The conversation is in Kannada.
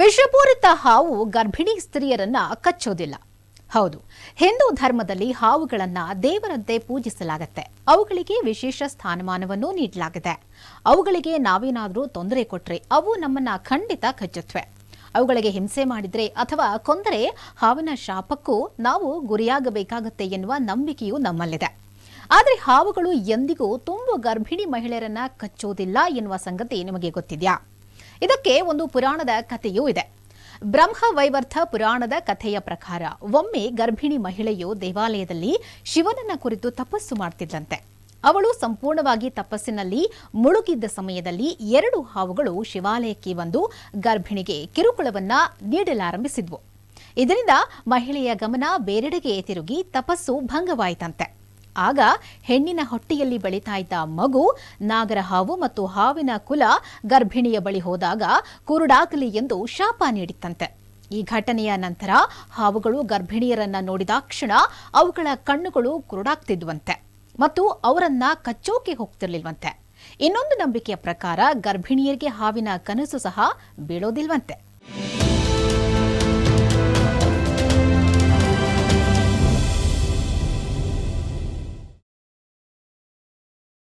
ವಿಷಪೂರಿತ ಹಾವು ಗರ್ಭಿಣಿ ಸ್ತ್ರೀಯರನ್ನ ಕಚ್ಚೋದಿಲ್ಲ. ಹೌದು, ಹಿಂದೂ ಧರ್ಮದಲ್ಲಿ ಹಾವುಗಳನ್ನ ದೇವರಂತೆ ಪೂಜಿಸಲಾಗುತ್ತೆ. ಅವುಗಳಿಗೆ ವಿಶೇಷ ಸ್ಥಾನಮಾನವನ್ನು ನೀಡಲಾಗಿದೆ. ಅವುಗಳಿಗೆ ನಾವೇನಾದರೂ ತೊಂದರೆ ಕೊಟ್ಟರೆ ಅವು ನಮ್ಮನ್ನ ಖಂಡಿತ ಕಚ್ಚುತ್ತವೆ ಅವುಗಳಿಗೆ ಹಿಂಸೆ ಮಾಡಿದ್ರೆ ಅಥವಾ ಕೊಂದರೆ ಹಾವಿನ ಶಾಪಕ್ಕೂ ನಾವು ಗುರಿಯಾಗಬೇಕಾಗುತ್ತೆ ಎನ್ನುವ ನಂಬಿಕೆಯೂ ನಮ್ಮಲ್ಲಿದೆ. ಆದರೆ ಹಾವುಗಳು ಎಂದಿಗೂ ತುಂಬ ಗರ್ಭಿಣಿ ಮಹಿಳೆಯರನ್ನ ಕಚ್ಚೋದಿಲ್ಲ ಎನ್ನುವ ಸಂಗತಿ ನಿಮಗೆ ಗೊತ್ತಿದೆಯಾ? ಇದಕ್ಕೆ ಒಂದು ಪುರಾಣದ ಕಥೆಯೂ ಇದೆ. ಬ್ರಹ್ಮ ವೈವರ್ಥ ಪುರಾಣದ ಕಥೆಯ ಪ್ರಕಾರ ಒಮ್ಮೆ ಗರ್ಭಿಣಿ ಮಹಿಳೆಯು ದೇವಾಲಯದಲ್ಲಿ ಶಿವನನ್ನ ಕುರಿತು ತಪಸ್ಸು ಮಾಡ್ತಿದ್ದಂತೆ ಅವಳು ಸಂಪೂರ್ಣವಾಗಿ ತಪಸ್ಸಿನಲ್ಲಿ ಮುಳುಗಿದ್ದ ಸಮಯದಲ್ಲಿ ಎರಡು ಹಾವುಗಳು ಶಿವಾಲಯಕ್ಕೆ ಬಂದು ಗರ್ಭಿಣಿಗೆ ಕಿರುಕುಳವನ್ನ ನೀಡಲಾರಂಭಿಸಿದ್ವು. ಇದರಿಂದ ಮಹಿಳೆಯ ಗಮನ ಬೇರೆಡೆಗೆ ತಿರುಗಿ ತಪಸ್ಸು ಭಂಗವಾಯಿತಂತೆ. ಆಗ ಹೆಣ್ಣಿನ ಹೊಟ್ಟೆಯಲ್ಲಿ ಬೆಳೀತಾ ಇದ್ದ ಮಗು ನಾಗರ ಹಾವು ಮತ್ತು ಹಾವಿನ ಕುಲ ಗರ್ಭಿಣಿಯ ಬಳಿ ಹೋದಾಗ ಕುರುಡಾಗಲಿ ಎಂದು ಶಾಪ ನೀಡಿತ್ತಂತೆ. ಈ ಘಟನೆಯ ನಂತರ ಹಾವುಗಳು ಗರ್ಭಿಣಿಯರನ್ನ ನೋಡಿದಾಕ್ಷಣ ಅವುಗಳ ಕಣ್ಣುಗಳು ಕುರುಡಾಗ್ತಿದ್ವಂತೆ ಮತ್ತು ಅವರನ್ನ ಕಚ್ಚೋಕೆ ಹೋಗ್ತಿರ್ಲಿಲ್ವಂತೆ. ಇನ್ನೊಂದು ನಂಬಿಕೆಯ ಪ್ರಕಾರ ಗರ್ಭಿಣಿಯರಿಗೆ ಹಾವಿನ ಕನಸು ಸಹ ಬೀಳೋದಿಲ್ವಂತೆ.